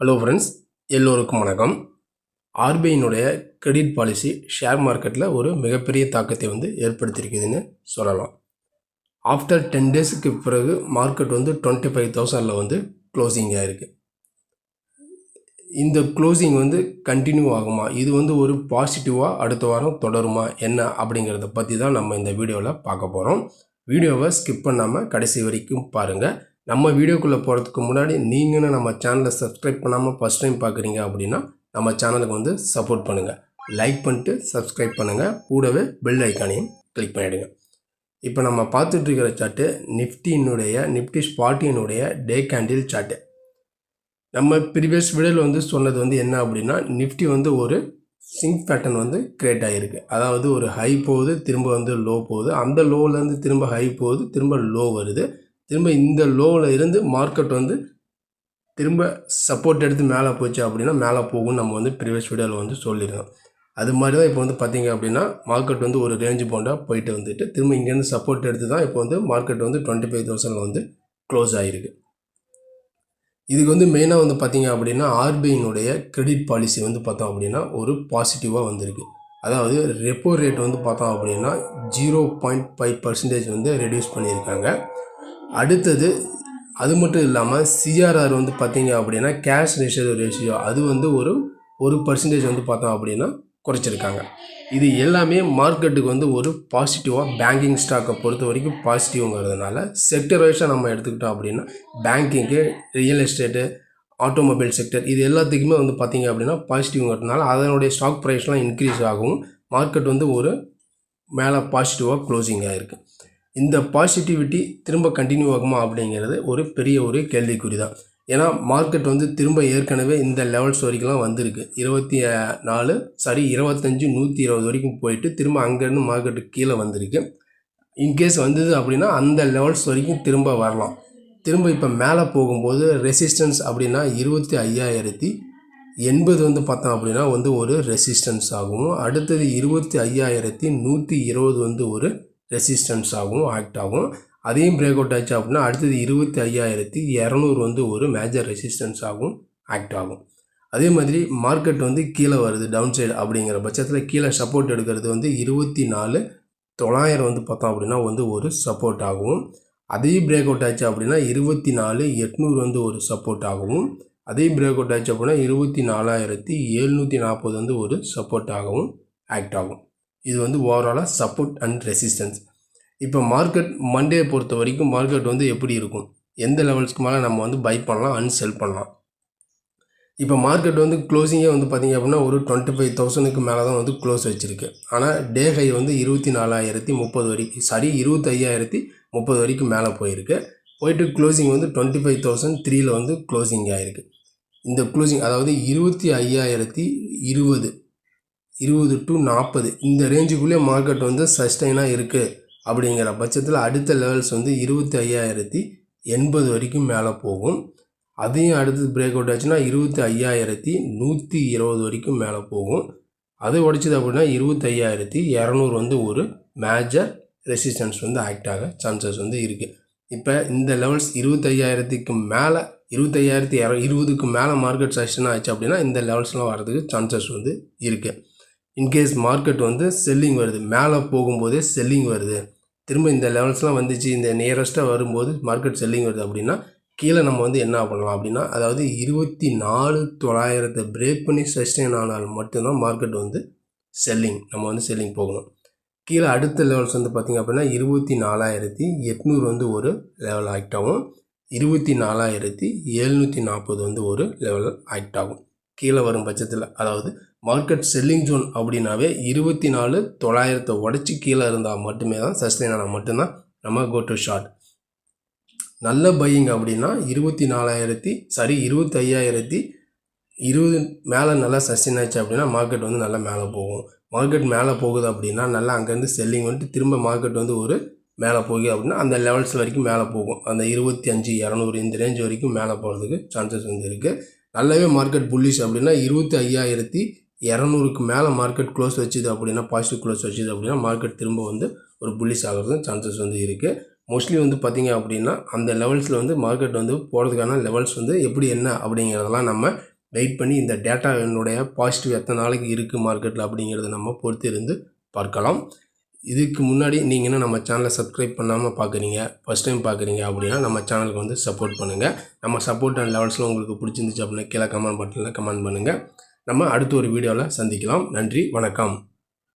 Hello friends எல்லோருக்கும் வணக்கம். ஆர்பிஐனுடைய credit policy share மார்க்கெட்டில் ஒரு மிகப்பெரிய தாக்கத்தை வந்து ஏற்படுத்தியிருக்குதுன்னு சொல்லலாம். ஆஃப்டர் டென் டேஸுக்கு பிறகு மார்க்கெட் வந்து டுவெண்ட்டி ஃபைவ் தௌசண்டில் வந்து க்ளோசிங் ஆகிருக்கு இந்த க்ளோசிங் வந்து கண்டினியூ ஆகுமா? இது வந்து ஒரு பாசிட்டிவாக அடுத்த வாரம் தொடருமா? என்ன அப்படிங்கிறத பற்றி தான் நம்ம இந்த வீடியோவில் பார்க்க போகிறோம் வீடியோவை ஸ்கிப் பண்ணாமல் கடைசி வரைக்கும் பாருங்கள் நம்ம வீடியோக்குள்ளே போகிறதுக்கு முன்னாடி நீங்களும் நம்ம சேனலை சப்ஸ்கிரைப் பண்ணாமல் ஃபஸ்ட் டைம் பார்க்குறீங்க அப்படின்னா நம்ம சேனலுக்கு வந்து சப்போர்ட் பண்ணுங்கள் லைக் பண்ணிட்டு சப்ஸ்கிரைப் பண்ணுங்கள் கூடவே பெல் ஐக்கானையும் கிளிக் பண்ணிவிடுங்க இப்போ நம்ம பார்த்துட்ருக்கிற சார்ட்டு நிஃப்டியினுடைய நிஃப்டி ஸ்பாட்டினுடைய டே கேண்டில் சார்ட்டு நம்ம ப்ரீவியஸ் வீடியோவில் வந்து சொன்னது வந்து என்ன அப்படின்னா நிஃப்டி வந்து ஒரு சிங்க் பேட்டர்ன் வந்து கிரியேட் ஆகிருக்கு அதாவது ஒரு ஹை போகுது திரும்ப வந்து லோ போகுது. அந்த லோவிலேருந்து திரும்ப ஹை போகுது திரும்ப லோ வருது. திரும்ப இந்த லோவில் இருந்து மார்க்கெட் வந்து திரும்ப சப்போர்ட் எடுத்து மேலே போச்சு அப்படின்னா மேலே போகும்னு நம்ம வந்து ப்ரீவியஸ் வீடியோவில் வந்து சொல்லியிருந்தோம். அது மாதிரி தான் இப்போ வந்து பார்த்தீங்க அப்படின்னா மார்க்கெட் வந்து ஒரு ரேஞ்சு போண்டாக போயிட்டு வந்துட்டு திரும்ப இங்கேருந்து சப்போர்ட் எடுத்து தான் இப்போ வந்து மார்க்கெட் வந்து டுவெண்ட்டி ஃபைவ் தௌசண்ட் வந்து க்ளோஸ் ஆகிருக்கு இதுக்கு வந்து மெயினாக வந்து பார்த்தீங்க அப்படின்னா ஆர்பிஐனுடைய கிரெடிட் பாலிசி வந்து பார்த்தோம் அப்படின்னா ஒரு பாசிட்டிவாக வந்திருக்கு. அதாவது ரெப்போ ரேட் வந்து பார்த்தோம் அப்படின்னா ஜீரோ பாயிண்ட் ஃபைவ் பர்சன்டேஜ் வந்து ரெடியூஸ் பண்ணியிருக்காங்க. அடுத்தது அது மட்டும் இல்லாமல் சிஆர்ஆர் வந்து பார்த்தீங்க அப்படின்னா கேஷ் ரிசர்வ் ரேஷியோ அது வந்து ஒரு ஒரு பர்சன்டேஜ் வந்து பார்த்தோம் அப்படின்னா குறைச்சிருக்காங்க. இது எல்லாமே மார்க்கெட்டுக்கு வந்து ஒரு பாசிட்டிவாக பேங்கிங் ஸ்டாக்கை பொறுத்த வரைக்கும் பாசிட்டிவ்ங்கிறதுனால செக்டர் வைஸாக நம்ம எடுத்துக்கிட்டோம் அப்படின்னா banking real estate automobile sector இது எல்லாத்துக்குமே வந்து பார்த்தீங்க அப்படின்னா பாசிட்டிவ்ங்கிறதுனால அதனுடைய ஸ்டாக் ப்ரைஸ்லாம் இன்க்ரீஸ் ஆகும் மார்க்கெட் வந்து ஒரு மேலே பாசிட்டிவாக க்ளோசிங் ஆகிருக்கு இந்த பாசிட்டிவிட்டி திரும்ப கண்டினியூ ஆகுமா அப்படிங்கிறது ஒரு பெரிய ஒரு கேள்விக்குறி தான் ஏன்னா மார்க்கெட் வந்து திரும்ப ஏற்கனவே இந்த லெவல்ஸ் வரைக்கும்லாம் வந்திருக்கு. இருபத்தி நாலு சாரி இருபத்தஞ்சி நூற்றி இருபது வரைக்கும் போயிட்டு திரும்ப அங்கேருந்து மார்க்கெட்டு கீழே வந்திருக்கு. இன்கேஸ் வந்தது அப்படின்னா அந்த லெவல்ஸ் வரைக்கும் திரும்ப வரலாம். திரும்ப இப்போ மேலே போகும்போது ரெசிஸ்டன்ஸ் அப்படின்னா இருபத்தி ஐயாயிரத்தி எண்பது வந்து பார்த்தோம் அப்படின்னா வந்து ஒரு ரெசிஸ்டன்ஸ் ஆகும். அடுத்தது இருபத்தி ஐயாயிரத்தி நூற்றி இருபது வந்து ஒரு ரெசிஸ்டன்ஸ் ஆகும் ஆக்ட் ஆகும். அதையும் பிரேக் அவுட் ஆச்சு அப்படின்னா அடுத்தது இருபத்தி ஐயாயிரத்தி இரநூறு வந்து ஒரு மேஜர் ரெசிஸ்டன்ஸ் ஆகும் ஆக்ட் ஆகும். அதே மாதிரி மார்க்கெட் வந்து கீழே வருது டவுன் சைடு அப்படிங்கிற பட்சத்தில் கீழே சப்போர்ட் எடுக்கிறது வந்து இருபத்தி நாலு தொள்ளாயிரம் வந்து பார்த்தோம் அப்படின்னா வந்து ஒரு சப்போர்ட் ஆகும். அதையும் பிரேக் அவுட் ஆச்சு அப்படின்னா இருபத்தி நாலு எட்நூறு வந்து ஒரு சப்போர்ட் ஆகவும். அதையும் பிரேக் அவுட் ஆச்சு அப்படின்னா இருபத்தி நாலாயிரத்தி எழுநூற்றி நாற்பது வந்து ஒரு சப்போர்ட் ஆகவும் ஆக்ட் ஆகும். இது வந்து ஓவராலாக சப்போர்ட் அண்ட் ரெசிஸ்டன்ஸ் இப்போ மார்க்கெட் மண்டே பொறுத்த வரைக்கும் மார்க்கெட் வந்து எப்படி இருக்கும்? எந்த லெவல்ஸ்க்கு மேலே நம்ம வந்து பை பண்ணலாம் அண்ட் செல் பண்ணலாம்? இப்போ மார்க்கெட் வந்து க்ளோசிங்கே வந்து பார்த்திங்க அப்படின்னா ஒரு டுவெண்ட்டி ஃபைவ் தௌசண்ட்க்கு மேலே தான் வந்து க்ளோஸ் வச்சுருக்கு. ஆனால் டே ஹை வந்து இருபத்தி நாலாயிரத்தி முப்பது வரைக்கும் சாரி இருபத்தி ஐயாயிரத்தி முப்பது வரைக்கும் மேலே போயிருக்கு. போயிட்டு க்ளோசிங் வந்து டுவெண்ட்டி ஃபைவ் தௌசண்ட் த்ரீயில் வந்து க்ளோசிங் ஆகிருக்கு இந்த க்ளோசிங் அதாவது இருபத்தி ஐயாயிரத்தி இருபது இருபது டு நாற்பது இந்த ரேஞ்சுக்குள்ளே மார்க்கெட் வந்து சஸ்டைனாக இருக்குது அப்படிங்கிற பட்சத்தில் அடுத்த லெவல்ஸ் வந்து இருபத்தி ஐயாயிரத்தி எண்பது வரைக்கும் மேலே போகும். அதையும் அடுத்தது பிரேக் அவுட் ஆச்சுன்னா இருபத்தி ஐயாயிரத்தி நூற்றி இருபது வரைக்கும் மேலே போகும். அது உடைச்சது அப்படின்னா இருபத்தி ஐயாயிரத்தி இரநூறு வந்து ஒரு மேஜர் ரெசிஸ்டன்ஸ் வந்து ஆக்ட் ஆக சான்சஸ் வந்து இருக்குது இப்போ இந்த லெவல்ஸ் இருபத்தையாயிரத்துக்கு மேலே இருபத்தையாயிரத்தி இர இருபதுக்கு மேலே மார்க்கெட் சஸ்டன் ஆச்சு அப்படின்னா இந்த லெவல்ஸ்லாம் வரதுக்கு சான்சஸ் வந்து இருக்குது இன்கேஸ் மார்க்கெட் வந்து செல்லிங் வருது மேலே போகும்போதே செல்லிங் வருது. திரும்ப இந்த லெவல்ஸ்லாம் வந்துச்சு இந்த நியரஸ்ட்டாக வரும்போது மார்க்கெட் செல்லிங் வருது அப்படின்னா கீழே நம்ம வந்து என்ன பண்ணலாம் அப்படின்னா அதாவது இருபத்தி நாலு தொள்ளாயிரத்தை பிரேக் பண்ணி சஸ்டெயின் ஆனால் மட்டும்தான் மார்க்கெட் வந்து செல்லிங் நம்ம வந்து செல்லிங் போகணும். கீழே அடுத்த லெவல்ஸ் வந்து பார்த்திங்க அப்படின்னா இருபத்தி நாலாயிரத்தி எட்நூறு வந்து ஒரு லெவல் ஆக்ட் ஆகும். இருபத்தி நாலாயிரத்தி எழுநூற்றி நாற்பது வந்து ஒரு லெவல் ஆக்ட் ஆகும். கீழே வரும் பட்சத்தில் அதாவது மார்க்கெட் செல்லிங் ஜோன் அப்படின்னாவே இருபத்தி நாலு தொள்ளாயிரத்தை உடச்சி கீழே இருந்தால் மட்டுமே தான் சஸ்டெயின் ஆனால் மட்டும்தான் நம்ம கோ டு ஷார்ட் நல்ல பையிங் அப்படின்னா இருபத்தி நாலாயிரத்தி சாரி இருபத்தி ஐயாயிரத்தி இருபது மேலே நல்லா சஸ்டெயின் ஆச்சு அப்படின்னா மார்க்கெட் வந்து நல்லா மேலே போகும். மார்க்கெட் மேலே போகுது அப்படின்னா நல்லா அங்கேருந்து செல்லிங் வந்துட்டு திரும்ப மார்க்கெட் வந்து ஒரு மேலே போகுது அப்படின்னா அந்த லெவல்ஸ் வரைக்கும் மேலே போகும். அந்த இருபத்தி அஞ்சு இரநூறு இந்த ரேஞ்ச் வரைக்கும் மேலே போகிறதுக்கு சான்சஸ் வந்து இருக்குது நல்லாவே மார்க்கெட் புல்லிஷ் அப்படின்னா இருபத்தி ஐயாயிரத்தி இரநூறுக்கு மேலே மார்க்கெட் க்ளோஸ் வச்சுது அப்படின்னா பாசிட்டிவ் க்ளோஸ் வச்சுது அப்படின்னா மார்க்கெட் திரும்ப வந்து ஒரு புள்ளிஸ் ஆகிறது சான்சஸ் வந்து இருக்குது மோஸ்ட்லி வந்து பார்த்திங்க அப்படின்னா அந்த லெவல்ஸில் வந்து மார்க்கெட் வந்து போகிறதுக்கான லெவல்ஸ் வந்து எப்படி என்ன அப்படிங்கிறதெல்லாம் நம்ம வெயிட் பண்ணி இந்த டேட்டா என்னுடைய பாசிட்டிவ் எத்தனை நாளைக்கு இருக்குது மார்க்கெட்டில் அப்படிங்கிறத நம்ம பொறுத்து இருந்து பார்க்கலாம். இதுக்கு முன்னாடி நீங்கள் இன்னும் நம்ம சேனலை சப்ஸ்கிரைப் பண்ணாமல் பார்க்குறீங்க ஃபஸ்ட் டைம் பார்க்குறீங்க அப்படின்னா நம்ம சேனலுக்கு வந்து சப்போர்ட் பண்ணுங்கள் நம்ம சப்போர்ட் அண்ட் லெவல்ஸில் உங்களுக்கு பிடிச்சிருந்துச்சு அப்படின்னா கீழே கமெண்ட் பட்டனில் கமெண்ட் பண்ணுங்கள் நம்ம அடுத்த ஒரு வீடியோவில் சந்திக்கலாம். நன்றி வணக்கம்.